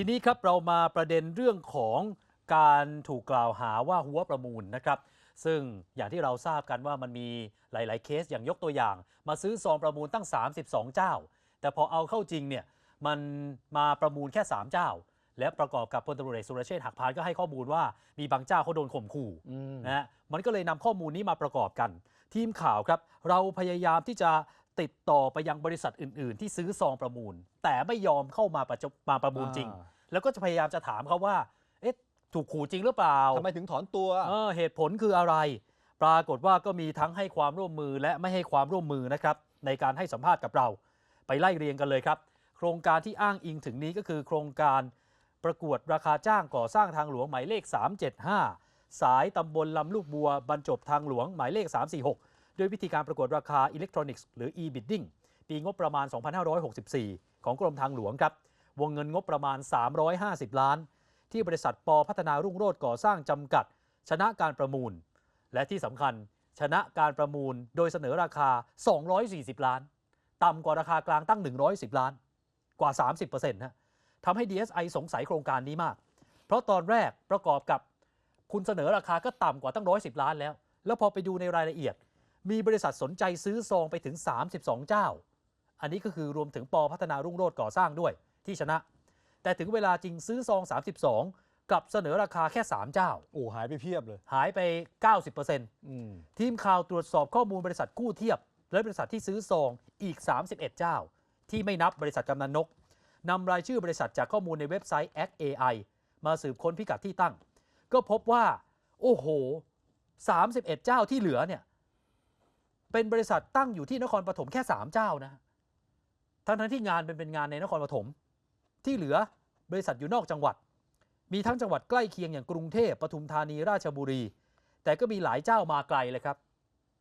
ทีนี้ครับเรามาประเด็นเรื่องของการถูกกล่าวหาว่าหัวประมูลนะครับ ซึ่งอย่างที่เราทราบกันว่ามันมีหลาย ๆ เคสอย่างยกตัวอย่าง มาซื้อซองประมูลตั้ง 32 เจ้า แต่พอเอาเข้าจริงเนี่ยมันมาประมูลแค่ 3 เจ้า และประกอบกับพลตำรวจเอกสุรเชษฐ์หักพานก็ให้ข้อมูลว่ามีบางเจ้าเขาโดนข่มขู่อืมนะฮะมันก็เลยนำข้อมูลนี้มาประกอบกัน ทีมข่าวครับ เราพยายามที่จะ ติดต่อไปยังบริษัทอื่น ๆ ที่ซื้อซองประมูล แต่ไม่ยอมเข้ามาประจบมาประมูลจริง อ่า แล้วก็จะพยายามจะถามเขาว่า เอ๊ะ ถูกขู่จริงหรือเปล่า ทำไมถึงถอนตัว เออเหตุผลคืออะไร ปรากฏว่าก็มีทั้งให้ความร่วมมือและไม่ให้ความร่วมมือนะครับ ในการให้สัมภาษณ์กับเรา ไปไล่เรียงกันเลยครับ โครงการที่อ้างอิงถึงนี้ก็คือโครงการประกวดราคาจ้างก่อสร้างทางหลวงหมายเลข 375 สายตำบลลำลูกบัวบรรจบทางหลวงหมายเลข 346 ด้วยวิธีการประกวดราคาอิเล็กทรอนิกส์หรือ e-bidding ปีงบประมาณ 2564 ของกรมทางหลวงครับ วงเงินงบประมาณ 350 ล้าน ที่บริษัทปพัฒนารุ่งโรจน์ก่อสร้างจำกัด ชนะการประมูล และที่สำคัญชนะการประมูลโดยเสนอราคา 240 ล้าน ต่ำกว่าราคากลางตั้ง 110 ล้าน กว่า 30%นะทำให้ DSI สงสัยโครงการนี้มาก เพราะตอนแรกประกอบกับคุณเสนอราคาก็ต่ำกว่าตั้ง 110 ล้านแล้ว แล้วพอไปดูในรายละเอียด มีบริษัทสนใจซื้อซองไปถึง 32 เจ้า อันนี้ก็คือรวมถึงปพัฒนารุ่งโรจน์ก่อสร้างด้วยที่ชนะ แต่ถึงเวลาจริงซื้อซอง 32 กลับเสนอราคาแค่ 3 เจ้า โอ้หายไปเพียบเลย หายไป 90%อืมทีมข่าวตรวจสอบข้อมูลบริษัทกู้เทียบ และบริษัทที่ซื้อซองอีก 31 เจ้า ที่ไม่นับบริษัทกำนันนกนำรายชื่อบริษัทจากข้อมูลในเว็บไซต์ Act AI มาสืบค้นพิกัดที่ตั้ง ก็พบว่า โอ้โห 31 เจ้าที่เหลือเนี่ย เป็นบริษัทตั้งอยู่ที่นครปฐมแค่ 3 เจ้านะทั้งทั้งๆที่งานเป็นเป็นงานในนครปฐมที่เหลือบริษัทอยู่นอกจังหวัด มีทั้งจังหวัดใกล้เคียงอย่างกรุงเทพปทุมธานีราชบุรี แต่ก็มีหลายเจ้ามาไกลเลยครับ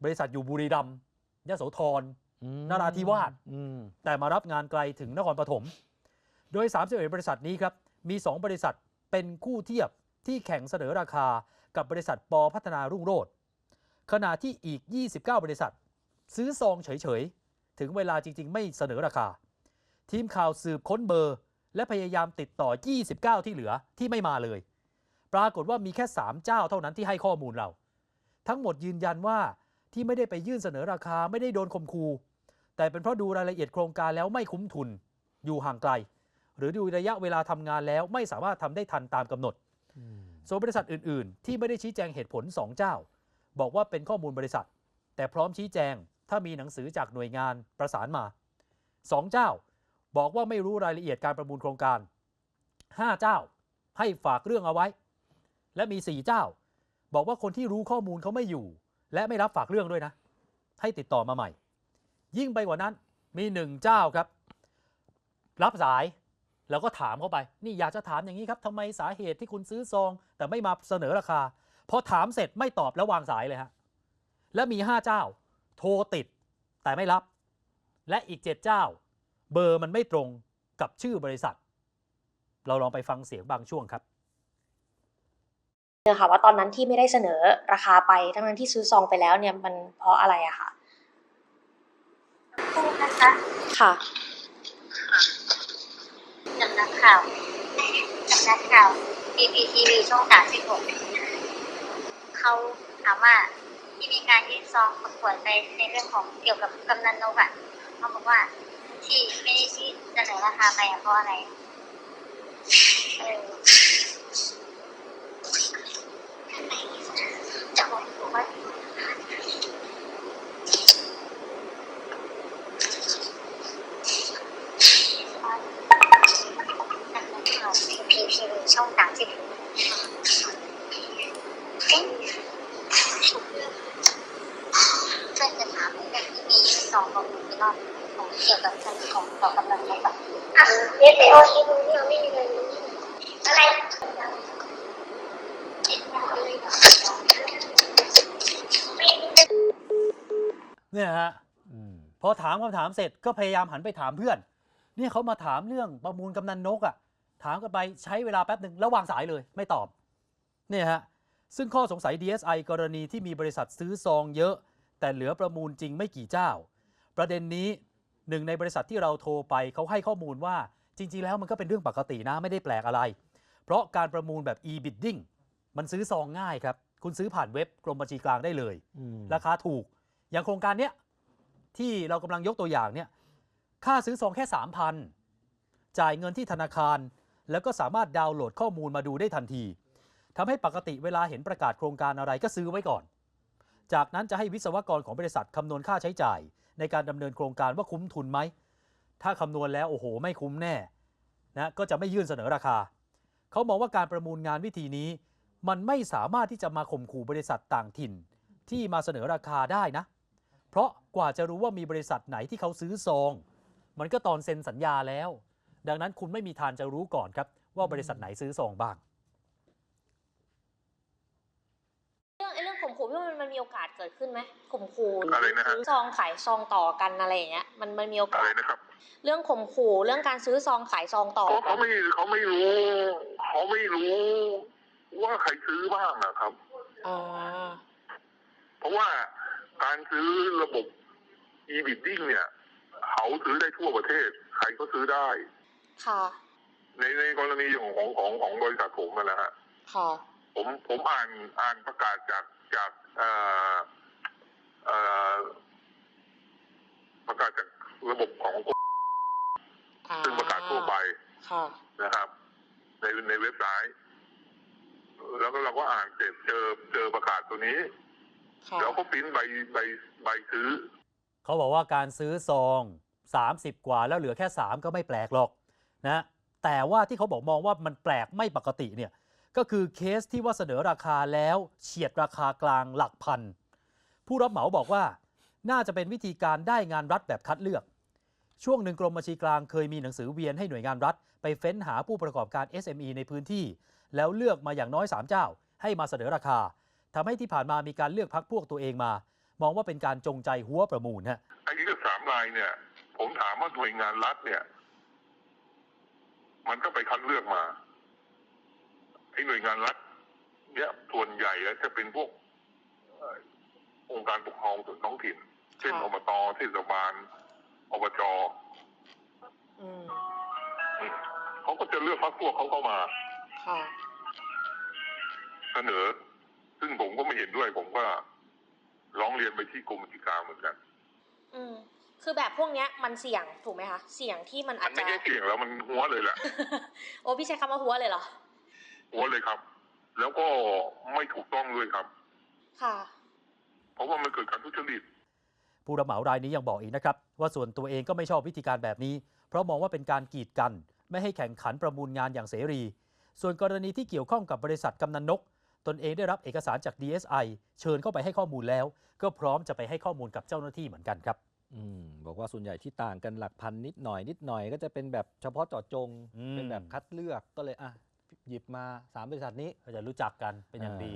บริษัทอยู่บุรีรัมย์ยโสธรอืมนราธิวาสอืมแต่มารับงานไกลถึงนครปฐมโดย31บริษัทนี้ครับมี 2 บริษัทเป็นคู่เทียบที่แข่งเสนอราคากับบริษัทปพัฒนารุ่งโรจน์ ขณะที่อีก 29 บริษัท ซื้อซองเฉย ๆ ถึงเวลาจริง ๆ ไม่เสนอราคา ทีมข่าวสืบค้นเบอร์ และพยายามติดต่อ 29 ที่เหลือที่ไม่มาเลย ปรากฏว่ามีแค่ 3 เจ้าเท่านั้นที่ให้ข้อมูลเรา ทั้งหมดยืนยันว่าที่ไม่ได้ไปยื่นเสนอราคาไม่ได้โดนข่มขู่แต่เป็นเพราะดูรายละเอียดโครงการแล้วไม่คุ้มทุน อยู่ห่างไกล หรือดูระยะเวลาทำงานแล้วไม่สามารถทำได้ทันตามกำหนดอืมส่วนบริษัทอื่น ๆ ที่ไม่ได้ชี้แจงเหตุผล 2 เจ้า บอกว่าเป็นข้อมูลบริษัท แต่พร้อมชี้แจงถ้ามีหนังสือจากหน่วยงานประสานมา 2 เจ้า บอกว่าไม่รู้รายละเอียดการประมูลโครงการ 5 เจ้า ให้ฝากเรื่องเอาไว้ และมี 4 เจ้า บอกว่าคนที่รู้ข้อมูลเขาไม่อยู่ และไม่รับฝากเรื่องด้วยนะ ให้ติดต่อมาใหม่ ยิ่งไปกว่านั้นมีหนึ่งเจ้าครับ รับสายแล้วก็ถามเข้าไป นี่อยากจะถามอย่างนี้ครับทำไมสาเหตุที่คุณซื้อซอง แต่ไม่มาเสนอราคา พอถามเสร็จไม่ตอบแล้ววางสายเลยฮะและมี 5 เจ้า โทรติดแต่ไม่รับ และอีก 7 เจ้า เบอร์มันไม่ตรงกับชื่อบริษัท เราลองไปฟังเสียงบางช่วงครับเนี่ยค่ะว่าตอนนั้นที่ไม่ได้เสนอราคาไปทั้งนั้นที่ซื้อซองไปแล้วเนี่ยมันเพราะอะไรอะค่ะคู่นะคะค่ะสำนักข่าวสำนักข่าว PPTV ช่องสามสิบหก เขาถามว่าที่มีการยื่นซองประกวดในในเรื่องของเกี่ยวกับกำนันนกอะเขาบอกว่าที่ไม่ได้ชี้เสนอราคาไปเพราะอะไรเออจะบอกว่า สำนักข่าว PPTV ช่องสามสิบหกเอ๊ะช่วยจะถามเรื่องที่มีซอง ของเกี่ยวกับเรื่องของขอกำลังนะคะอะเรียนไปโอทีรู้เรื่องไม่มีเลยอะไรเนี่ยฮะพอถามคำถามเสร็จก็พยายามหันไปถามเพื่อนเนี่ยเขามาถามเรื่องประมูลกำนันนกอะ่ะ ถามกันไปใช้เวลาแป๊บหนึ่งแล้ววางสายเลยไม่ตอบเนี่ยฮะซึ่งข้อสงสัย DSI กรณีที่มีบริษัทซื้อซองเยอะ แต่เหลือประมูลจริงไม่กี่เจ้า ประเด็นนี้หนึ่งในบริษัทที่เราโทรไปเขาให้ข้อมูลว่าจริง ๆ แล้วมันก็เป็นเรื่องปกตินะไม่ได้แปลกอะไร เพราะการประมูลแบบ e-bidding มันซื้อซองง่ายครับ คุณซื้อผ่านเว็บกรมบัญชีกลางได้เลยอืมราคาถูก อย่างโครงการเนี้ยที่เรากำลังยกตัวอย่างเนี่ยค่าซื้อซองแค่ 3,000 จ่ายเงินที่ธนาคาร แล้วก็สามารถดาวน์โหลดข้อมูลมาดูได้ทันทีทำให้ปกติเวลาเห็นประกาศโครงการอะไรก็ซื้อไว้ก่อน จากนั้นจะให้วิศวกรของบริษัทคำนวณค่าใช้จ่าย ในการดำเนินโครงการว่าคุ้มทุนไหม ถ้าคำนวณแล้วโอ้โห ไม่คุ้มแน่นะก็จะไม่ยื่นเสนอราคา เขามองว่าการประมูลงานวิธีนี้ มันไม่สามารถที่จะมาข่มขู่บริษัทต่างถิ่น ที่มาเสนอราคาได้นะ เพราะกว่าจะรู้ว่ามีบริษัทไหนที่เขาซื้อซอง มันก็ตอนเซ็นสัญญาแล้ว ดังนั้นคุณไม่มีทางจะรู้ก่อนครับว่าบริษัทไหนซื้อซองบ้าง เรื่องไอ้เรื่องข่มขู่ พี่ว่ามันมันมีโอกาสเกิดขึ้นไหมข่มขู่อะไรนะฮะซื้อซองขายซองต่อกันอะไรอย่างเงี้ยมันมันมีโออะกาไรสนะครับเรื่องข่มขู่เรื่องการซื้อซองขายซองต่อเขากัเขานไม่เขาไม่รู้เขาไม่รู้ ว่าใครซื้อบ้างนะครับอ๋อเพราะว่าการซื้อระบบ e-bidding เนี่ยเขาซื้อได้ทั่วประเทศ ใครก็ซื้อได้ ค่ะ ในในกรณีของของของของบริษัทผมนะฮะค่ะผมผมอ่านอ่านประกาศจาก จากเอ่อเอ่อประกาศจากระบบของกรมอ่าซึ่งประกาศทั่วไปค่ะนะครับ ในในเว็บไซต์ แล้วก็เราก็อ่านเสร็จเจอเจอประกาศตัวนี้ค่ะแล้วก็ปริ้นใบใบใบซื้อ เขาบอกว่าการซื้อซอง 30 กว่าแล้วเหลือแค่ 3 ก็ไม่แปลกหรอกนะแต่ว่าที่เขาบอกมองว่ามันแปลกไม่ปกติเนี่ย ก็คือเคสที่ว่าเสนอราคาแล้วเฉียดราคากลางหลักพัน ผู้รับเหมาบอกว่าน่าจะเป็นวิธีการได้งานรัฐแบบคัดเลือก ช่วงหนึ่งกรมบัญชีกลางเคยมีหนังสือเวียนให้หน่วยงานรัฐ ไปเฟ้นหาผู้ประกอบการ SME ในพื้นที่ แล้วเลือกมาอย่างน้อย 3 เจ้า ให้มาเสนอราคาทำให้ที่ผ่านมามีการเลือกพักพวกตัวเองมา มองว่าเป็นการจงใจหัวประมูลฮะไอ้ที่สามลายเนี่ย ผมถามว่าหน่วยงานรัฐเนี่ย มันก็ไปคัดเลือกมา อ้หน่วยงานรัฐเนี่ยส่วนใหญ่อะจะเป็นพวกเอ่อองค์การปกครองส่วนท้องถิ่น เช่นค่ะอบตเทศบาลอบจอืมเขาก็จะเลือกพรรคพวกเขาเข้ามาค่ะเสนอ ซึ่งผมก็ไม่เห็นด้วย ผมก็ร้องเรียนไปที่กรมบัญชีกลางเหมือนกัน อืม คือแบบพวกเนี้ย มันเสี่ยงถูกไหมคะ เสี่ยงที่มันมัอานจไม่จะใช่เสี่ยงแล้วมันหัวเลยแหละ โอ้พี่ใช้คำว่าหัวเลยเหรอ หัวเลยครับ แล้วก็ไม่ถูกต้องด้วยครับ ค่ะ เพราะว่ามันเกิดการทุจริตผู้รับเหมารายนี้ยังบอกอีกนะครับ ว่าส่วนตัวเองก็ไม่ชอบวิธีการแบบนี้ เพราะมองว่าเป็นการกีดกัน ไม่ให้แข่งขันประมูลงานอย่างเสรี ส่วนกรณีที่เกี่ยวข้องกับบริษัทกำนันนก ตนเองได้รับเอกสารจาก DSI เชิญเข้าไปให้ข้อมูลแล้ว ก็พร้อมจะไปให้ข้อมูลกับเจ้าหน้าที่เหมือนกันครับอืมบอกว่าส่วนใหญ่ที่ต่างกันหลักพันนิดหน่อยนิดหน่อย ก็จะเป็นแบบเฉพาะเจาะจงอืมเป็นแบบคัดเลือกก็เลยอะ หยิบมาสามบริษัทนี้ก็จะรู้จักกันเป็นอย่างดี